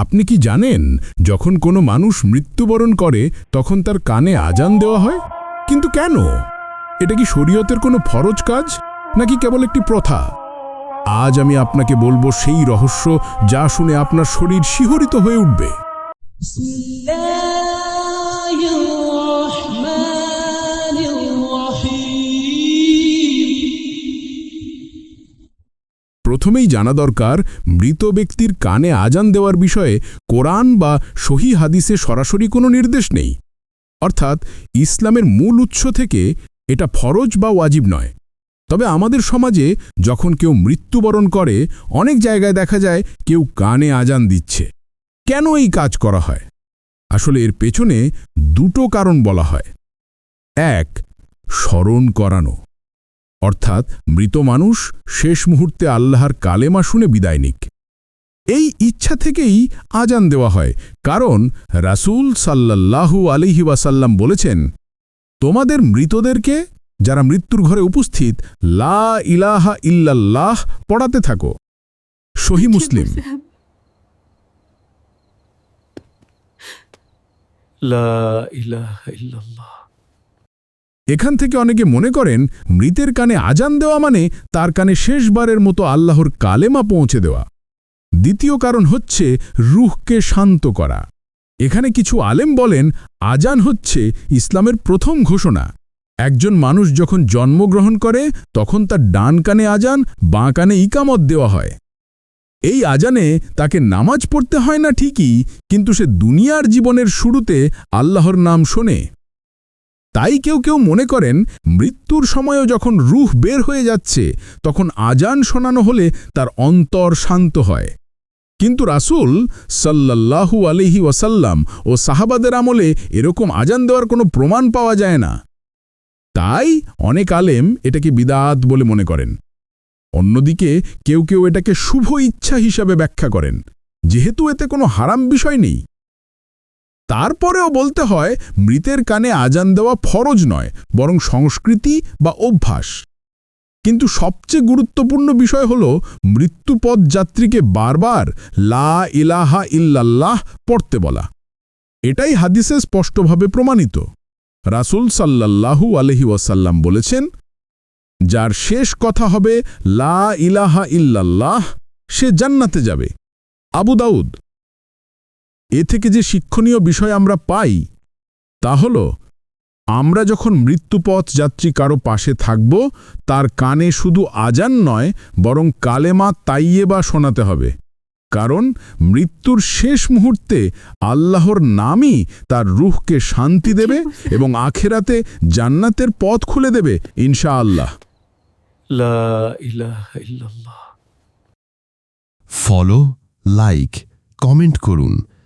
আপনি কি জানেন, যখন কোনো মানুষ মৃত্যুবরণ করে, তখন তার কানে আজান দেওয়া হয়? কিন্তু কেন? এটা কি শরীয়তের কোনো ফরজ কাজ, নাকি কেবল একটি প্রথা? আজ আমি আপনাকে বলব সেই রহস্য, যা শুনে আপনার শরীর শিহরিত হয়ে উঠবে। প্রথমেই জানা দরকার, মৃত ব্যক্তির কানে আজান দেওয়ার বিষয়ে কোরআন বা সহি হাদিসে সরাসরি কোনো নির্দেশ নেই। অর্থাৎ, ইসলামের মূল উৎস থেকে এটা ফরজ বা ওয়াজিব নয়। তবে আমাদের সমাজে যখন কেউ মৃত্যুবরণ করে, অনেক জায়গায় দেখা যায় কেউ কানে আজান দিচ্ছে। কেন এই কাজ করা হয়? আসলে এর পেছনে দুটো কারণ বলা হয়। এক, স্মরণ করানো। অর্থাৎ মৃত মানুষ শেষ মুহূর্তে আল্লাহর কালেমা শুনে বিদায় নিক। এই ইচ্ছা থেকেই আজান দেওয়া হয়, কারণ রাসূল সাল্লাল্লাহু আলিহি ওয়াসাল্লাম বলেছেন, তোমাদের মৃতদেরকে যারা মৃত্যুর ঘরে উপস্থিত, লা ইলাহা ইল্লাল্লাহ পড়াতে থাকো। সহি মুসলিম। লা ইলাহা ইল্লাল্লাহ। এখান থেকে অনেকে মনে করেন, মৃতের কানে আজান দেওয়া মানে তার কানে শেষবারের মতো আল্লাহর কালেমা পৌঁছে দেওয়া। দ্বিতীয় কারণ হচ্ছে রুহকে শান্ত করা। এখানে কিছু আলেম বলেন, আজান হচ্ছে ইসলামের প্রথম ঘোষণা। একজন মানুষ যখন জন্মগ্রহণ করে, তখন তার ডান কানে আজান, বাঁ কানে ইকামত দেওয়া হয়। এই আজানে তাকে নামাজ পড়তে হয় না ঠিকই, কিন্তু সে দুনিয়ার জীবনের শুরুতে আল্লাহর নাম শোনে। তাই কেউ কেউ মনে করেন, মৃত্যুর সময়ও যখন রুহ বের হয়ে যাচ্ছে, তখন আজান শোনানো হলে তার অন্তর শান্ত হয়। কিন্তু রাসূল সাল্লাল্লাহু আলিহি ওয়াসাল্লাম ও সাহাবাদের আমলে এরকম আজান দেওয়ার কোনো প্রমাণ পাওয়া যায় না। তাই অনেক আলেম এটাকে বিদাত বলে মনে করেন। অন্যদিকে কেউ কেউ এটাকে শুভ ইচ্ছা হিসাবে ব্যাখ্যা করেন, যেহেতু এতে কোনো হারাম বিষয় নেই। তারপরেও বলতে হয়, মৃতের কানে আজান দেওয়া ফরজ নয়, বরং সংস্কৃতি বা অভ্যাস। কিন্তু সবচেয়ে গুরুত্বপূর্ণ বিষয় হল, মৃত্যুপথ যাত্রীকে বারবার লা ইলাহা ইল্লাল্লাহ পড়তে বলা। এটাই হাদিসে স্পষ্টভাবে প্রমাণিত। রাসূল সাল্লাল্লাহু আলহি ওয়াসাল্লাম বলেছেন, যার শেষ কথা হবে লা ইলাহা ইল্লাল্লাহ, সে জান্নাতে যাবে। আবু দাউদ এ থেকে যে শিক্ষণীয় বিষয় আমরা পাই তা হল আমরা যখন মৃত্যুপথ যাত্রী কারও পাশে থাকব তার কানে শুধু আজান নয় বরং কালেমা তাইয়েবা শোনাতে হবে। কারণ মৃত্যুর শেষ মুহূর্তে আল্লাহর নামই তার রুহকে শান্তি দেবে এবং আখেরাতে জান্নাতের পথ খুলে দেবে ইনশাআল্লাহ। লা ইলাহা ফলো লাইক কমেন্ট করুন।